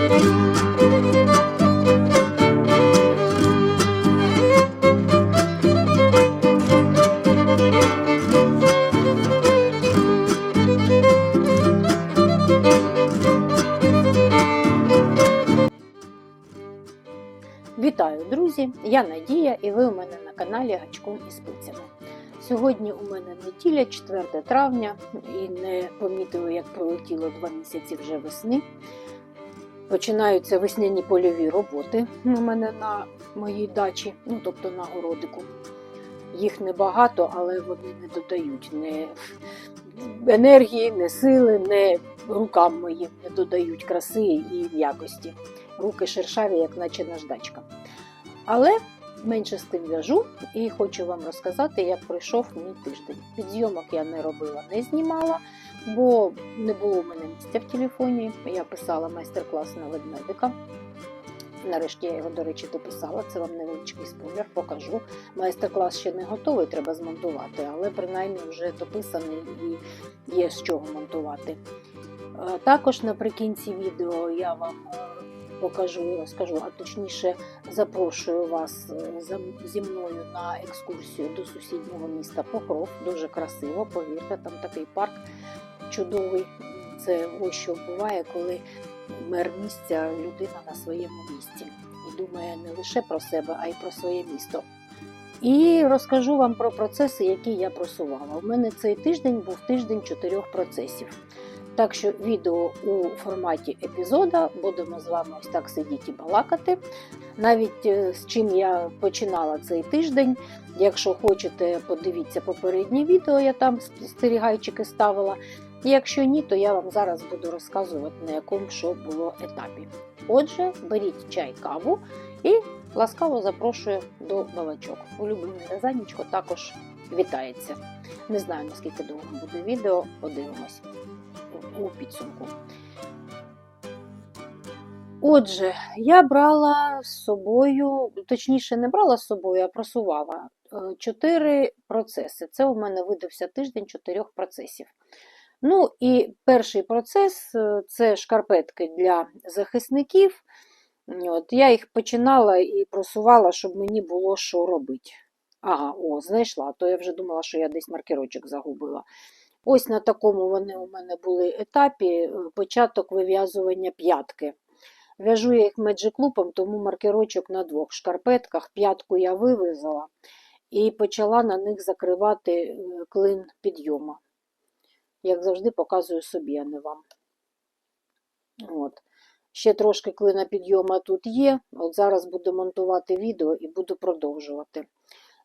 Вітаю, друзі! Я Надія і ви у мене на каналі Гачком і спицями. Сьогодні у мене неділя, 4 травня, і не помітили, як пролетіло два місяці вже весни. Починаються весняні польові роботи у мене на моїй дачі, ну тобто на городику. Їх небагато, але вони не додають не енергії, не сили, не рукам моїм не додають краси і якості. Руки шершаві, як наче наждачка. Але менше з тим в'яжу і хочу вам розказати, як пройшов мій тиждень. Підйомок я не робила, не знімала, бо не було в мене місця в телефоні. Я писала майстер-клас на ведмедика. Нарешті я його, до речі, дописала. Це вам невеличкий спойлер, покажу. Майстер-клас ще не готовий, треба змонтувати, але принаймні вже дописаний і є з чого монтувати. Е, Також наприкінці відео я вам е, покажу і розкажу, а точніше запрошую вас е, зі мною на екскурсію до сусіднього міста Покров. Дуже красиво, повірте, там такий парк чудовий. Це ось що буває, коли мер місця людина на своєму місці і думає не лише про себе, а й про своє місто. І розкажу вам про процеси, які я просувала. У мене цей тиждень був тиждень чотирьох процесів. Так що відео у форматі епізода будемо з вами ось так сидіти і балакати. Навіть е, з чим я починала цей тиждень. Якщо хочете, подивіться попереднє відео, я там стерігайчики ставила. Якщо ні, то я вам зараз буду розказувати, на якому що було етапі. Отже, беріть чай, каву і ласкаво запрошую до балачок. Улюблене Рязанічко також вітається. Не знаю, наскільки довго буде відео, подивимось у підсумку. Отже, я брала з собою, точніше, не брала з собою, а просувала е, чотири процеси. Це у мене видався тиждень чотирьох процесів. Ну і перший процес е, це шкарпетки для захисників. От, Я їх починала і просувала, щоб мені було що робити. Ага, о, знайшла, то я вже думала, що я десь маркерочок загубила. Ось на такому вони у мене були етапі е, початок вив'язування п'ятки. В'яжу я їх меджиклупом, тому маркерочок на двох шкарпетках. П'ятку я вив'язала і почала на них закривати е, клин підйома. Як завжди, показую собі, а не вам. От. Ще трошки клина підйома тут є. От зараз буду монтувати відео і буду продовжувати.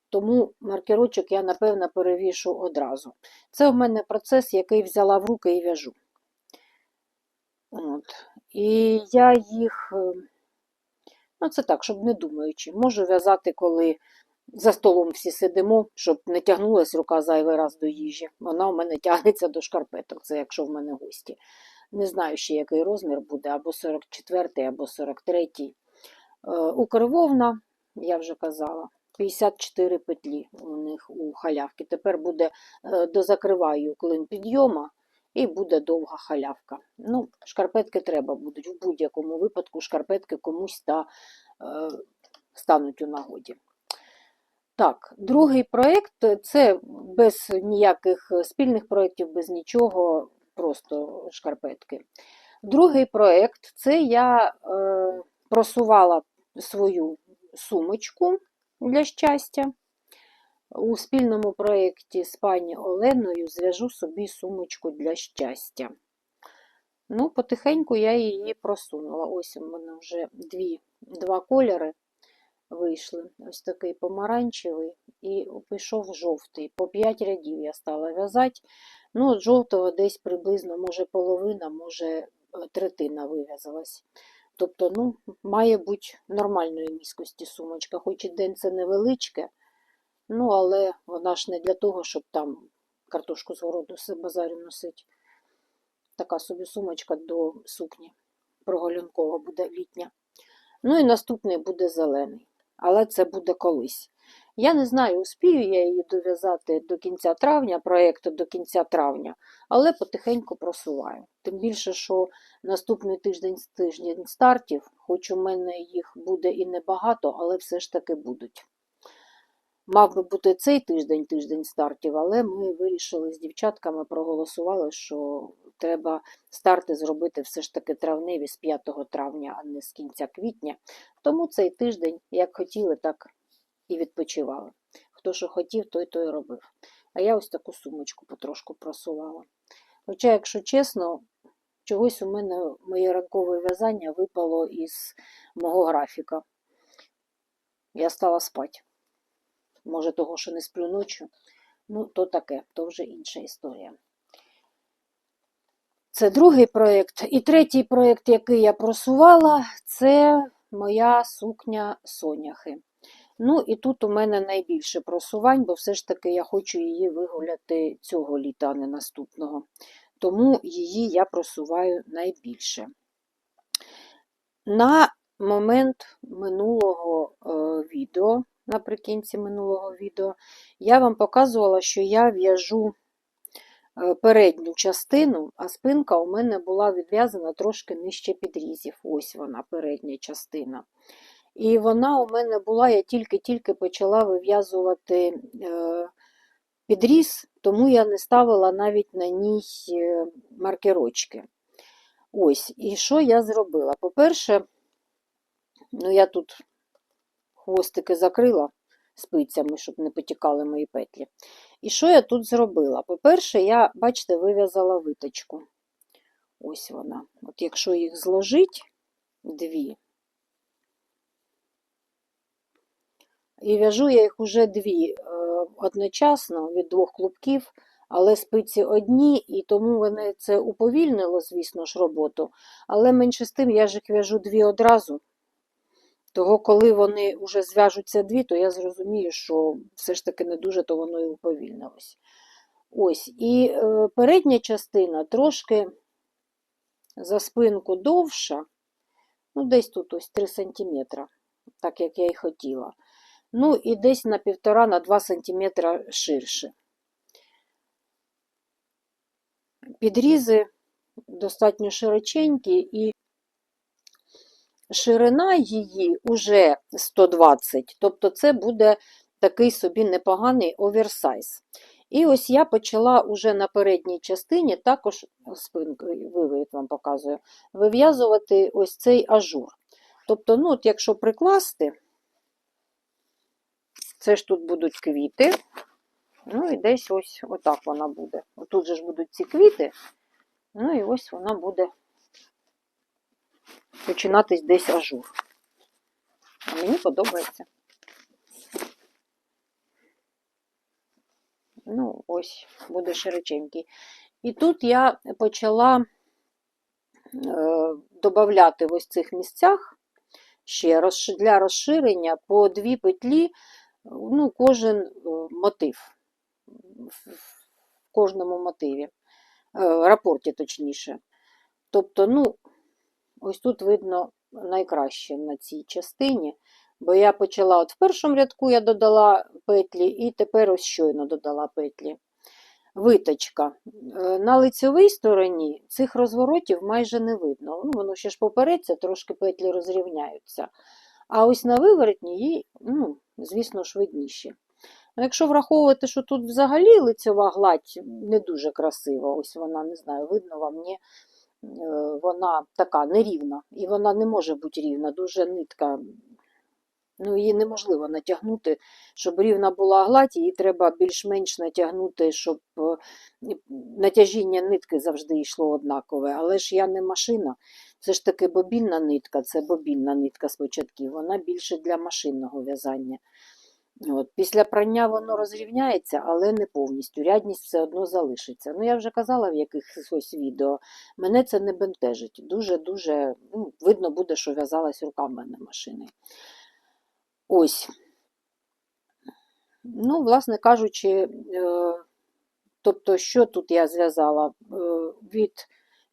Тому маркерочок я, напевно, перевішу одразу. Це у мене процес, який взяла в руки і в'яжу. От. І я їх, е, ну це так, щоб не думаючи, можу в'язати, коли за столом всі сидимо, щоб не тягнулася рука зайвий раз до їжі. Вона у мене тягнеться до шкарпеток, це якщо в мене гості. Не знаю ще, який розмір буде, або 44, або 43. Е, Укрвовна, я вже казала, 54 петлі у них у халявки. Тепер буде е, дозакриваю клин підйома і буде довга халявка. Ну, шкарпетки треба будуть. В будь-якому випадку шкарпетки комусь та е, стануть у нагоді. Так, другий проєкт це без ніяких спільних проєктів, без нічого, просто шкарпетки. Другий проєкт це я е, просувала свою сумочку для щастя. У спільному проєкті з пані Оленою зв'яжу собі сумочку для щастя. Ну, потихеньку я її просунула. Ось у мене вже дві, два кольори вийшли. Ось такий помаранчевий і пішов жовтий. По 5 рядів я стала в'язати. Ну, от жовтого десь приблизно, може, половина, може, е, третина вив'язалась. Тобто, ну, має бути нормальної міськості сумочка, хоч і день це невеличке, ну, але вона ж не для того, щоб там картошку з городу з базарю носить. Така собі сумочка до сукні прогулянкова буде літня. Ну і наступний буде зелений, але це буде колись. Я не знаю, успію я її дов'язати до кінця травня, проєкту до кінця травня, але потихеньку просуваю. Тим більше, що наступний тиждень тиждень стартів, хоч у мене їх буде і небагато, але все ж таки будуть. Мав би бути цей тиждень тиждень стартів, але ми вирішили з дівчатками, проголосували, що треба старти зробити все ж таки травневі з 5 травня, а не з кінця квітня. Тому цей тиждень, як хотіли, так і відпочивали. Хто що хотів, той то й робив. А я ось таку сумочку потрошку просувала. Хоча, якщо чесно, чогось у мене моє ранкове в'язання випало із мого графіка. Я стала спати. Може, того, що не сплю ночі. Ну, то таке, то вже інша історія. Це другий проєкт. І третій проєкт, який я просувала, це моя сукня Соняхи. Ну, і тут у мене найбільше просувань, бо все ж таки я хочу її вигуляти цього літа, а не наступного. Тому її я просуваю найбільше. На момент минулого е, відео, наприкінці минулого відео, я вам показувала, що я в'яжу е, передню частину, а спинка у мене була відв'язана трошки нижче підрізів. Ось вона, передня частина. І вона у мене була, я тільки-тільки почала вив'язувати е, підріз, тому я не ставила навіть на ній е, маркерочки. Ось, і що я зробила? По-перше, ну я тут хвостики закрила спицями, щоб не потікали мої петлі. І що я тут зробила? По-перше, я, бачите, вив'язала виточку. Ось вона. От якщо їх зложить, дві. І в'яжу я їх уже дві е, одночасно від двох клубків, але спиці одні, і тому вони це уповільнило, звісно ж, роботу. Але менше з тим я ж їх в'яжу дві одразу. Того, коли вони вже зв'яжуться дві, то я зрозумію, що все ж таки не дуже то воно і уповільнилось. Ось, і е, передня частина трошки за спинку довша, ну, десь тут ось 3 см, так як я і хотіла. Ну, і десь на 1,5 на 2 см ширше. Підрізи достатньо широченькі, і ширина її уже 120, тобто це буде такий собі непоганий оверсайз. І ось я почала уже на передній частині, також спинкою, вивід вам показую, вив'язувати ось цей ажур. Тобто, ну, от якщо прикласти, це ж тут будуть квіти. Ну і десь ось отак вона буде. Отут же ж будуть ці квіти. Ну і ось вона буде починатись десь ажур. А мені подобається. Ну, ось, буде широченький. І тут я почала е, додати в ось цих місцях ще для розширення по дві петлі, ну, кожен е, мотив в кожному мотиві, е, рапорті точніше. Тобто, ну, ось тут видно найкраще на цій частині, бо я почала от в першому рядку я додала петлі, і тепер ось щойно додала петлі. Виточка. Е, на лицьовій стороні цих розворотів майже не видно. Ну, Воно ще ж попереться, трошки петлі розрівняються. А ось на виворотні її, ну, звісно ж, видніші. Якщо враховувати, що тут взагалі лицьова гладь не дуже красива, ось вона, не знаю, видно вам, ні, вона така нерівна, і вона не може бути рівна, дуже нитка. Ну, Її неможливо натягнути, щоб рівна була гладь, її треба більш-менш натягнути, щоб е, натяжіння нитки завжди йшло однакове. Але ж я не машина, це ж таки бобінна нитка, це бобінна нитка спочатку, вона більше для машинного в'язання. От, Після прання воно розрівняється, але не повністю. Рядність все одно залишиться. Ну, я вже казала в якихось відео, мене це не бентежить. Дуже-дуже ну, видно буде, що в'язалась руками на машини. Ось. Ну, власне кажучи, е, тобто, що тут я зв'язала е, від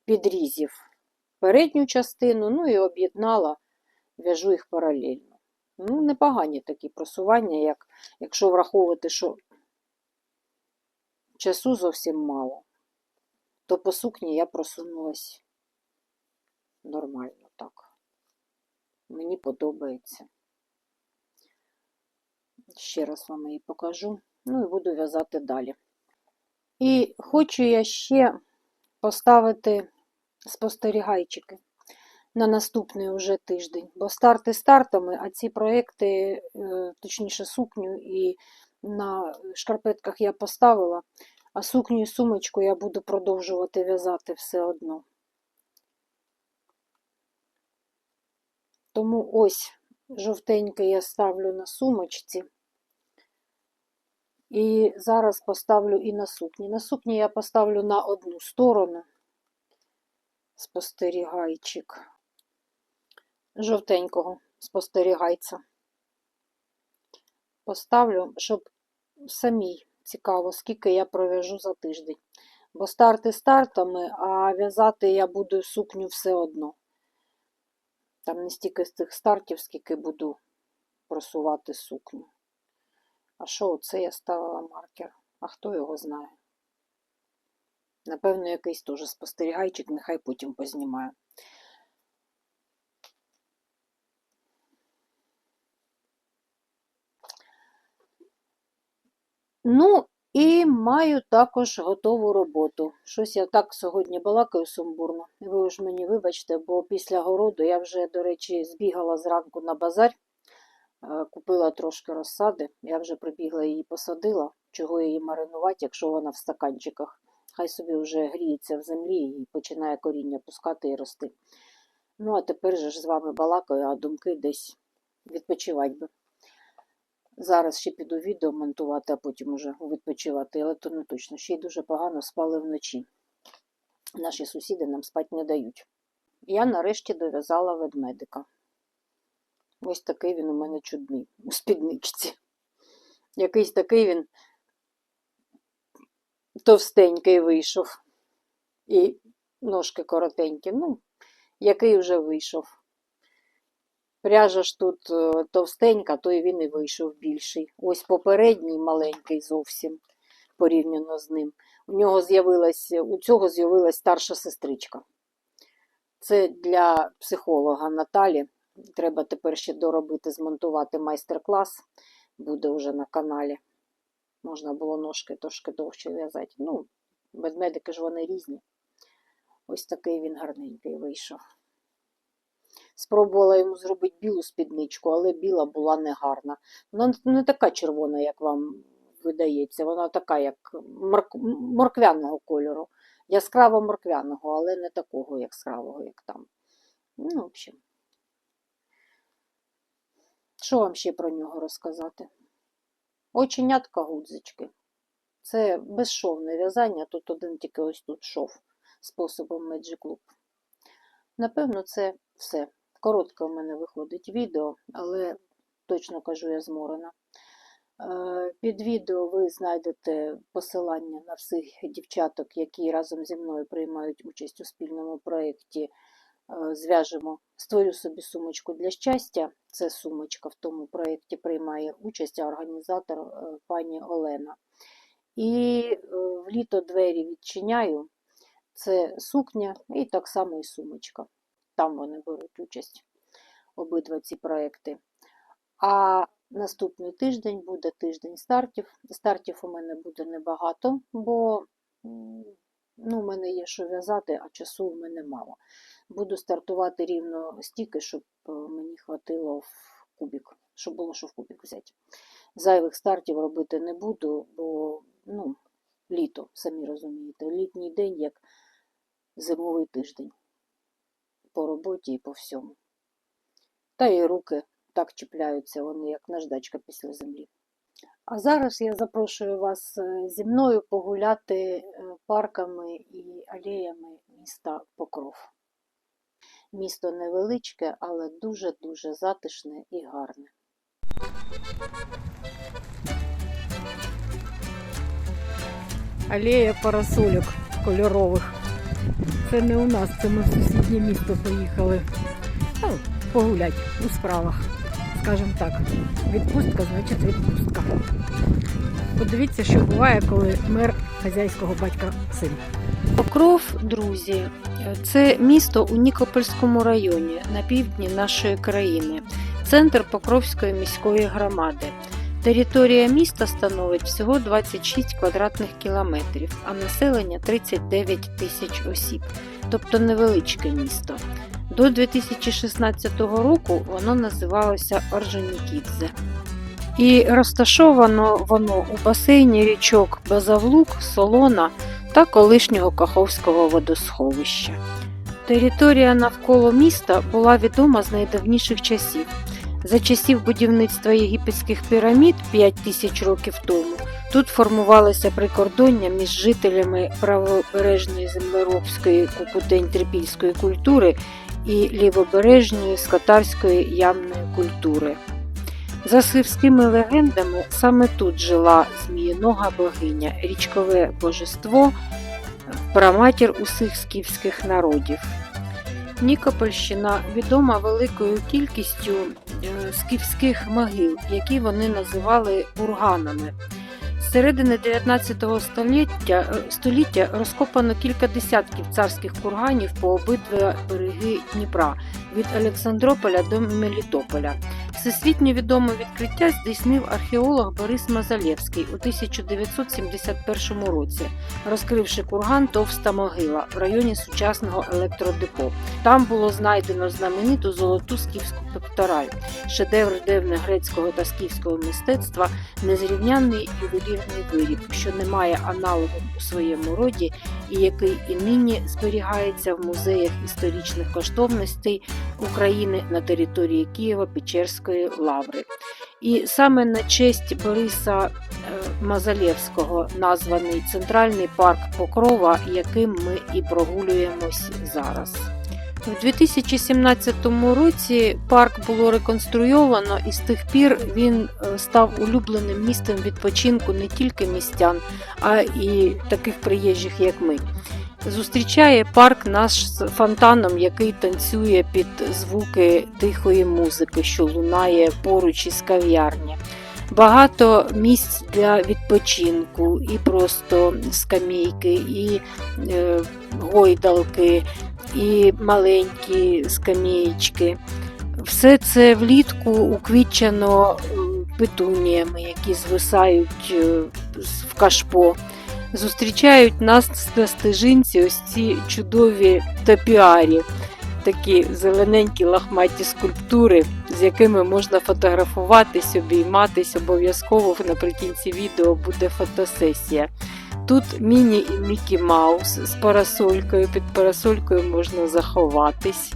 підрізів передню частину, ну і об'єднала, в'яжу їх паралельно. Ну, непогані такі просування, як, якщо враховувати, що часу зовсім мало, то по сукні я просунулась нормально так. Мені подобається. Ще раз вам її покажу. Ну і буду в'язати далі. І хочу я ще поставити спостерігайчики на наступний уже тиждень. Бо старти стартами, а ці проекти, е, точніше, сукню і на шкарпетках я поставила, а сукню і сумочку я буду продовжувати в'язати все одно. Тому ось жовтенький я ставлю на сумочці. І зараз поставлю і на сукні. На сукні я поставлю на одну сторону спостерігайчик жовтенького спостерігайця. Поставлю, щоб самій цікаво, скільки я пров'яжу за тиждень. Бо старти стартами, а в'язати я буду сукню все одно. Там не стільки з тих стартів, скільки буду просувати сукню. А що оце я ставила маркер? А хто його знає? Напевно, якийсь теж спостерігайчик, нехай потім познімаю. Ну, і маю також готову роботу. Щось я так сьогодні балакаю сумбурно. Ви ж мені вибачте, бо після городу я вже, до речі, збігала зранку на базар, е, купила трошки розсади. Я вже прибігла її посадила. Чого її маринувати, якщо вона в стаканчиках. Хай собі вже гріється в землі і починає коріння пускати і рости. Ну, а тепер же ж з вами балакаю, а думки десь відпочивати би. Зараз ще піду відео монтувати, а потім уже відпочивати, але то не точно. Ще й дуже погано спали вночі. Наші сусіди нам спати не дають. Я нарешті дов'язала ведмедика. Ось такий він у мене чудний у спідничці. Якийсь такий він товстенький вийшов. І ножки коротенькі. Ну, який вже вийшов. Пряжа ж тут е, товстенька, то і він і вийшов більший. Ось попередній маленький зовсім порівняно з ним. У нього з'явилась, у цього з'явилась старша сестричка. Це для психолога Наталі. Треба тепер ще доробити, змонтувати майстер-клас. Буде вже на каналі. Можна було ножки трошки довше в'язати. Ну, ведмедики ж вони різні. Ось такий він гарненький вийшов. Спробувала йому зробити білу спідничку, але біла була негарна. Вона не така червона, як вам видається. Вона така, як морк... морквяного кольору. Яскраво морквяного, але не такого яскравого, як там. Ну, в общем. Що вам ще про нього розказати? Оченятка гудзички. Це безшовне в'язання, тут один тільки ось тут шов способом Magic Loop. Напевно, це все. Коротке у мене виходить відео, але точно кажу, я зморена. Е, Під відео ви знайдете посилання на всіх дівчаток, які разом зі мною приймають участь у спільному проєкті. Е, Зв'яжемо, створю собі сумочку для щастя. Це сумочка в тому проєкті приймає участь, організатор е, пані Олена. І в літо двері відчиняю. Це сукня і так само і сумочка. Там вони беруть участь, обидва ці проекти. А наступний тиждень буде тиждень стартів. Стартів у мене буде небагато, бо ну, у мене є що в'язати, а часу у мене мало. Буду стартувати рівно стільки, щоб е, мені хватило в кубік, щоб було що в кубік взяти. Зайвих стартів робити не буду, бо ну, літо, самі розумієте, літній день як зимовий тиждень по роботі і по всьому. Та і руки так чіпляються, вони як наждачка після землі. А зараз я запрошую вас е, зі мною погуляти е, парками і алеями міста Покров. Місто невеличке, але дуже-дуже затишне і гарне. Алея парасольок кольорових. Це не у нас, це ми в сусіднє місто поїхали. Ну, погулять у справах скажімо так. Відпустка значить відпустка. Подивіться, що буває, коли мер хазяйського батька син. Покров, друзі, це місто у Нікопольському районі на півдні нашої країни, центр Покровської міської громади. Територія міста становить всього 26 квадратних кілометрів, а населення 39 тисяч осіб, тобто невеличке місто. До 2016 року воно називалося Орджонікідзе. І розташовано воно у басейні річок Базавлук, Солона та колишнього Каховського водосховища. Територія навколо міста була відома з найдавніших часів. За часів будівництва єгипетських пірамід 5 тисяч років тому тут формувалося прикордоння між жителями правобережної землеробської кукутень-трипільської культури і лівобережної скотарської ямної культури. За схивськими легендами, саме тут жила змієнога богиня, річкове божество, праматір усіх скіфських народів. Нікопольщина відома великою кількістю е, скіфських могил, які вони називали курганами. З середини 19 століття, е, століття розкопано кілька десятків царських курганів по обидва береги Дніпра від Олександрополя до Мелітополя. Всесвітньо відоме відкриття здійснив археолог Борис Мазалєвський у 1971 році, розкривши курган Товста могила в районі сучасного електродепо. Там було знайдено знамениту золоту скіфську пектораль, шедевр древньогрецького та скіфського мистецтва, незрівнянний ювелірний виріб, що не має аналогу у своєму роді і який і нині зберігається в музеях історичних коштовностей України на території Києво-Печерської лаври. І саме на честь Бориса е, Мазалєвського названий Центральний парк Покрова, яким ми і прогулюємось зараз. У 2017 році парк було реконструйовано і з тих пір він е, став улюбленим місцем відпочинку не тільки містян, а і таких приїжджих, як ми. Зустрічає парк наш з фонтаном, який танцює під звуки тихої музики, що лунає поруч із кав'ярні. Багато місць для відпочинку, і просто скамійки, і е, гойдалки, і маленькі скамієчки. Все це влітку уквітчено е, петуніями, які звисають е, в кашпо. Зустрічають нас на стежинці ось ці чудові топіарі, такі зелененькі лахматі скульптури, з якими можна фотографуватись, обійматись. Обов'язково наприкінці відео буде фотосесія. Тут Міні і Мікі Маус з парасолькою. Під парасолькою можна заховатись.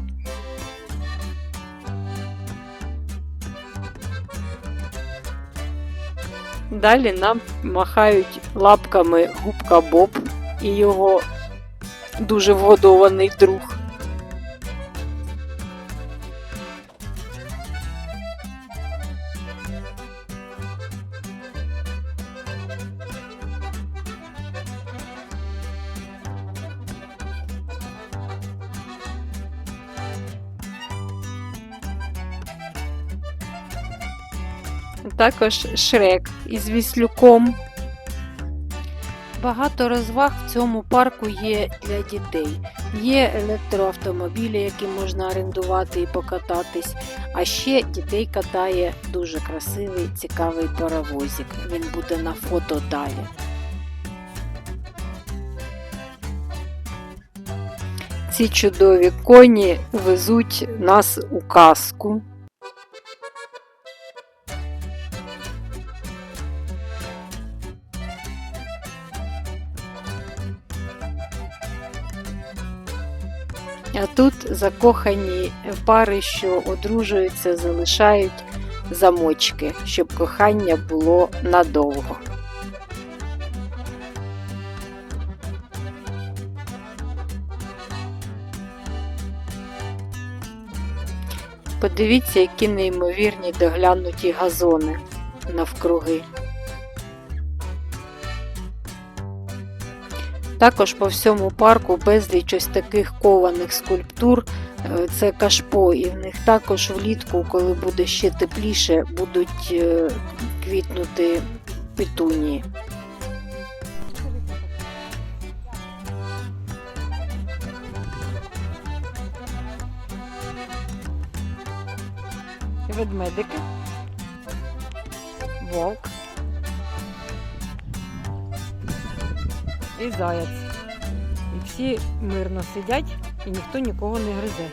Далі нам махають лапками губка Боб і його дуже вгодований друг. Також Шрек із Віслюком. Багато розваг в цьому парку є для дітей. Є електроавтомобілі, які можна орендувати і покататись. А ще дітей катає дуже красивий, цікавий паровозик. Він буде на фото далі. Ці чудові коні везуть нас у казку. А тут закохані пари, що одружуються, залишають замочки, щоб кохання було надовго. Подивіться, які неймовірні доглянуті газони навкруги. Також по всьому парку безліч ось таких кованих скульптур. Е, Це кашпо, і в них також влітку, коли буде ще тепліше, будуть е, квітнути петунії. Ведмедики, вовк і заяць. І всі мирно сидять і ніхто нікого не гризе.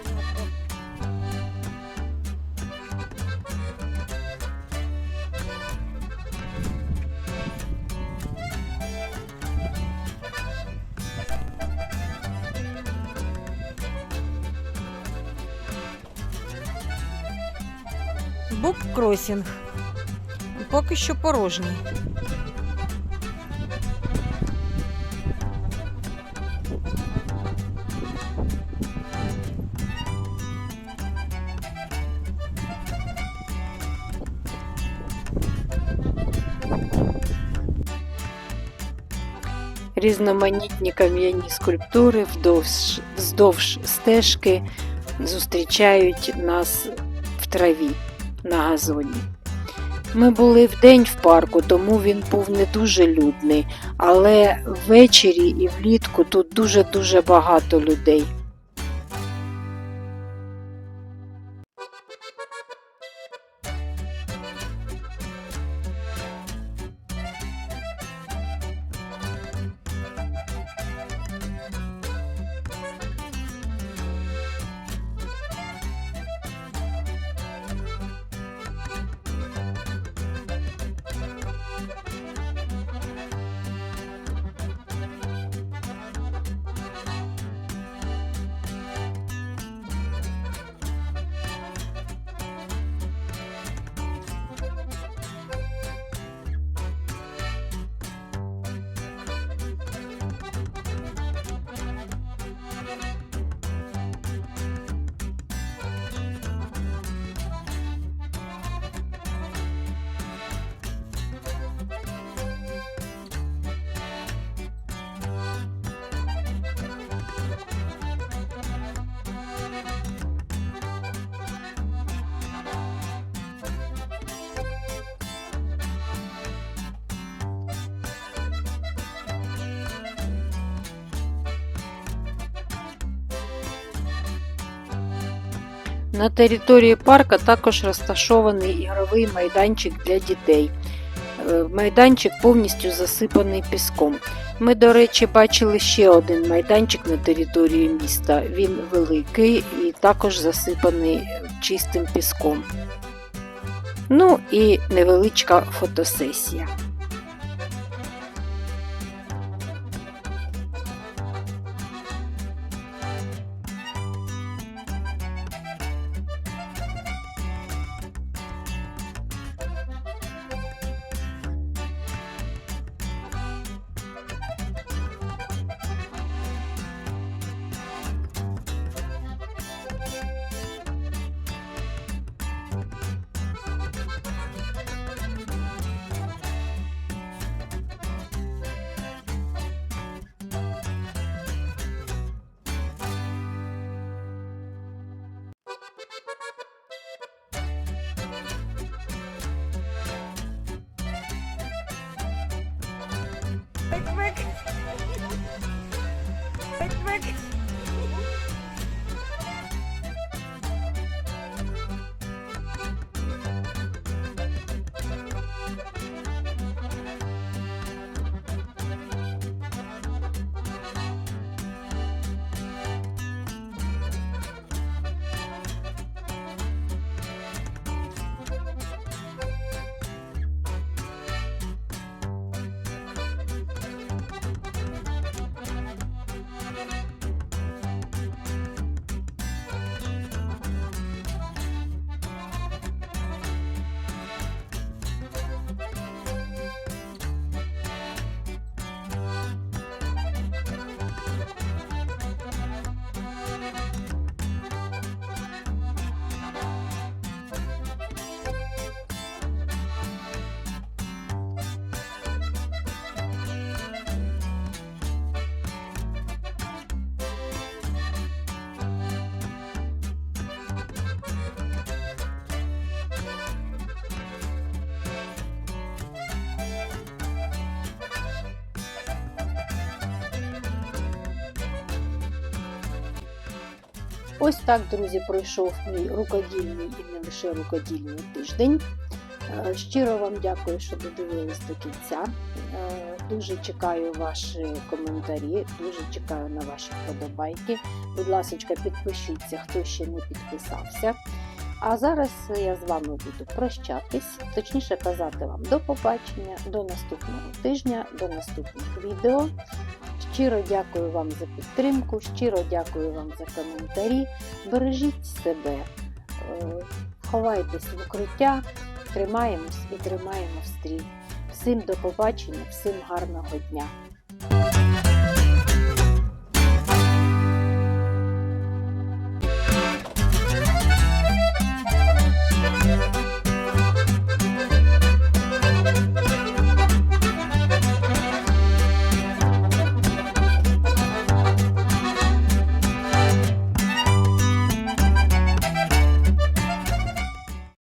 Бук кросінг. Поки що порожній. Різноманітні кам'яні скульптури вдовж, вздовж стежки зустрічають нас в траві на газоні. Ми були вдень в парку, тому він був не дуже людний, але ввечері і влітку тут дуже-дуже багато людей. На території парка також розташований ігровий майданчик для дітей. Е, Майданчик повністю засипаний піском. Ми, до речі, бачили ще один майданчик на території міста. Він великий і також засипаний чистим піском. Ну і невеличка фотосесія. Pick, pick. pick, pick. Ось так, друзі, пройшов мій рукодільний і не лише рукодільний тиждень. Е, Щиро вам дякую, що додивились до кінця. Е, Дуже чекаю ваші коментарі, дуже чекаю на ваші вподобайки. Будь ласка, підпишіться, хто ще не підписався. А зараз я з вами буду прощатись, точніше казати вам до побачення, до наступного тижня, до наступних відео. Щиро дякую вам за підтримку, щиро дякую вам за коментарі. Бережіть себе, е, ховайтесь в укриття, тримаємось і тримаємо стрій. Всім до побачення, всім гарного дня!